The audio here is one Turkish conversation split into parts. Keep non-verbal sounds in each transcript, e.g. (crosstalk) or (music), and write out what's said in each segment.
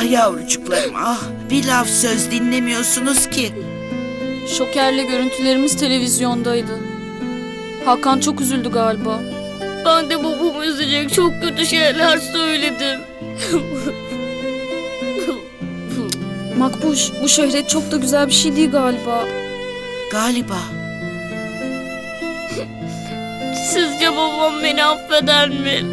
Ah yavrucuklarım ah. Bir laf söz dinlemiyorsunuz ki. Şoker'le görüntülerimiz televizyondaydı. Hakan çok üzüldü galiba. Ben de babamı üzecek çok kötü şeyler söyledim. Makbuş, bu şöhret çok da güzel bir şey değil galiba. Galiba. Sizce babam beni affeder mi?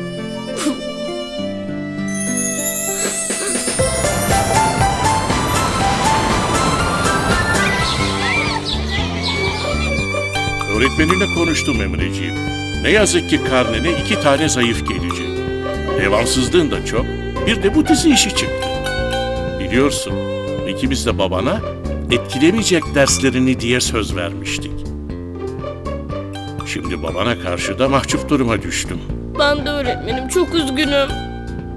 Öğretmeninle konuştum Emreciğim. Ne yazık ki karnene iki tane zayıf gelecek. Devamsızlığın da çok. Bir de bu dizi işi çıktı. Biliyorsun ikimiz de babana etkilemeyecek derslerini diye söz vermiştik. Şimdi babana karşı da mahcup duruma düştüm. Ben de öğretmenim çok üzgünüm.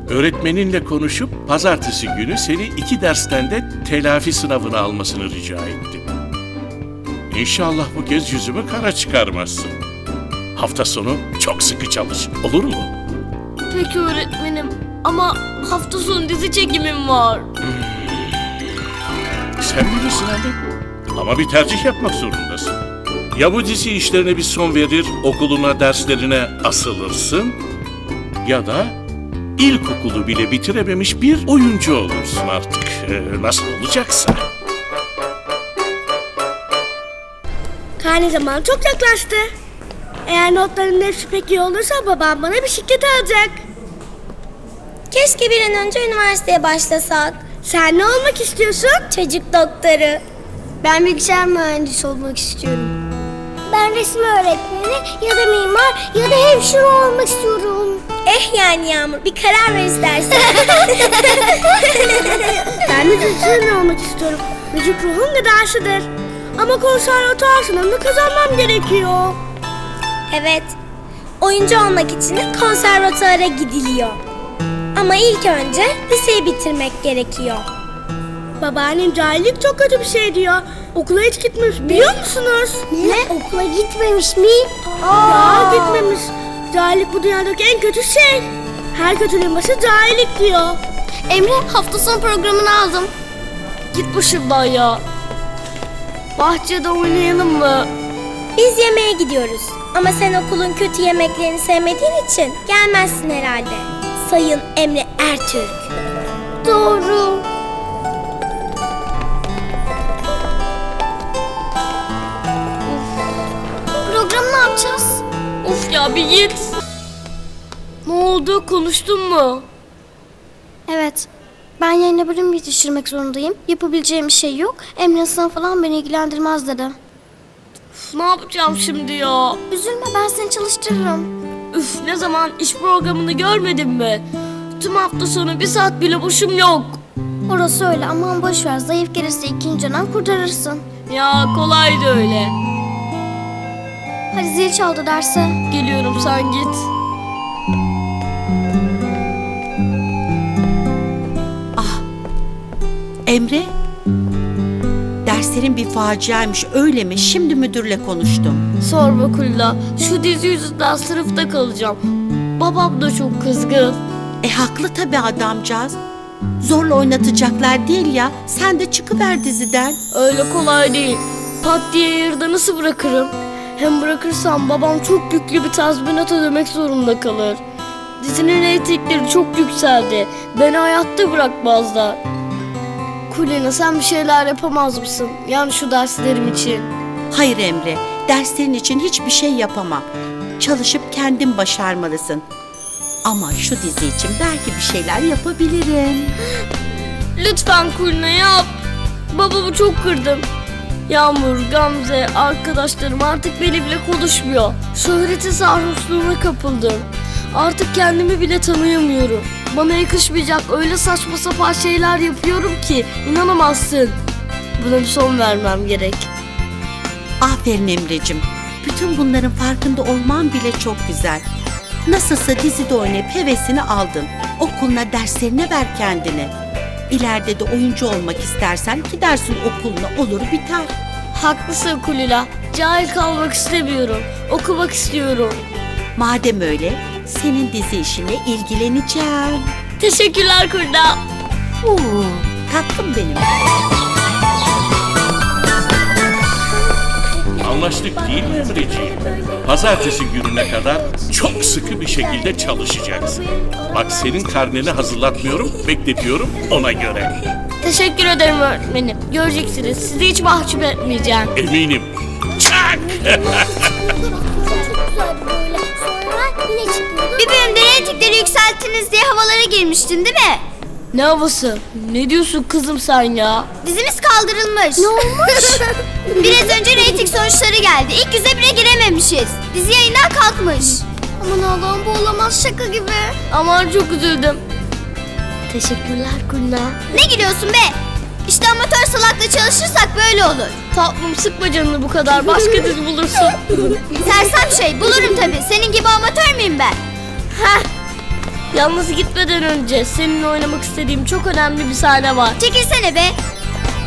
Öğretmeninle konuşup pazartesi günü seni iki dersten de telafi sınavına almasını rica ettim. İnşallah bu kez yüzümü kara çıkarmazsın. Hafta sonu çok sıkı çalış, olur mu? Peki öğretmenim ama hafta sonu dizi çekimim var. Sen bilirsin abi. Ama bir tercih yapmak zorundasın. Ya bu dizi işlerine bir son verir, okuluna, derslerine asılırsın... ...ya da ilkokulu bile bitirememiş bir oyuncu olursun artık. Ee, nasıl olacaksa. Karne zamanı çok yaklaştı. Eğer notların hepsi pek iyi olursa babam bana bisiklet alacak. Keşke bir an önce üniversiteye başlasak. Sen ne olmak istiyorsun? Çocuk doktoru. Ben bilgisayar mühendisi olmak istiyorum. Ben resim öğretmeni ya da mimar ya da hemşire olmak istiyorum. Eh yani Yağmur bir karar ver istersen. (laughs) Ben de müzisyen olmak istiyorum. Müzik ruhun gıdasıdır. Ama konservatuar sınavını kazanmam gerekiyor. evet. Oyuncu olmak için de konservatuara gidiliyor. Ama ilk önce liseyi bitirmek gerekiyor. Babaannem cahillik çok kötü bir şey diyor. Okula hiç gitmemiş biliyor musunuz? Ne? Okula gitmemiş mi? Ya gitmemiş. Cahillik bu dünyadaki en kötü şey. Her kötülüğün başı cahillik diyor. Emre hafta sonu programını aldım. Git başımdan ya. Bahçede oynayalım mı? Biz yemeğe gidiyoruz. Ama sen okulun kötü yemeklerini sevmediğin için gelmezsin herhalde. Sayın Emre Ertürk. Doğru. Programı ne yapacağız? Of ya bir git. Ne oldu konuştun mu? Evet. Ben yayına bölüm yetiştirmek zorundayım. Yapabileceğim bir şey yok. Emre sınav falan beni ilgilendirmez dedi. Üf, ne yapacağım şimdi ya? Üzülme ben seni çalıştırırım. Üf ne zaman iş programını görmedin mi? Tüm hafta sonu bir saat bile boşum yok. Orası öyle aman boş ver. Zayıf gelirse ikinci dönem kurtarırsın. Ya kolaydı öyle. Hadi zil çaldı derse. Geliyorum sen git. Emre, derslerin bir faciaymış öyle mi? Şimdi müdürle konuştum. Sorma Kulla. Şu dizi yüzünden sınıfta kalacağım. Babam da çok kızgın. E haklı tabii adamcağız. Zorla oynatacaklar değil ya. Sen de çıkıver diziden. Öyle kolay değil. Pat diye yerde nasıl bırakırım? Hem bırakırsam babam çok yüklü bir tazminat ödemek zorunda kalır. Dizinin reytingleri çok yükseldi. Beni hayatta bırakmazlar. Kulina sen bir şeyler yapamaz mısın? Yani şu derslerim için. Hayır Emre, derslerin için hiçbir şey yapamam. Çalışıp kendin başarmalısın. Ama şu dizi için belki bir şeyler yapabilirim. Lütfen Kulina yap. Babamı çok kırdım. Yağmur, Gamze, arkadaşlarım artık benimle konuşmuyor. Şöhreti sarhoşluğuna kapıldım. Artık kendimi bile tanıyamıyorum. Bana yakışmayacak öyle saçma sapan şeyler yapıyorum ki inanamazsın. Buna bir son vermem gerek. Aferin Emre'cim. Bütün bunların farkında olman bile çok güzel. Nasılsa dizide oynayıp hevesini aldın. Okuluna derslerine ver kendini. İleride de oyuncu olmak istersen gidersin okuluna olur biter. Haklısın Kulila. Cahil kalmak istemiyorum. Okumak istiyorum. Madem öyle senin dizi işine ilgileneceğim. Teşekkürler Kulina. Oo, tatlım benim. Anlaştık değil mi Emreciğim? Pazartesi gününe kadar çok sıkı bir şekilde çalışacaksın. Bak senin karneni hazırlatmıyorum, bekletiyorum ona göre. Teşekkür ederim öğretmenim. Göreceksiniz sizi hiç mahcup etmeyeceğim. Eminim. Çak! Bir bölümde reytingleri yükselttiniz diye havalara girmiştin değil mi? Ne havası? Ne diyorsun kızım sen ya? Dizimiz kaldırılmış. Ne olmuş? (laughs) Biraz önce reyting sonuçları geldi. İlk yüze bile girememişiz. Dizi yayından kalkmış. Aman Allah'ım bu olamaz şaka gibi. Aman çok üzüldüm. Teşekkürler Kulina. Ne gülüyorsun be? İşte amatör salakla çalışırsak böyle olur. Tatlım sıkma canını bu kadar. Başka (laughs) dizi bulursun. Sersem şey bulurum tabii. Senin gibi amatör müyüm ben? Heh. Yalnız gitmeden önce seninle oynamak istediğim çok önemli bir sahne var. Çekilsene be.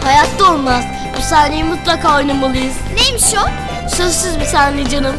Hayatta olmaz. Bu sahneyi mutlaka oynamalıyız. Neymiş o? Sözsüz bir sahne canım.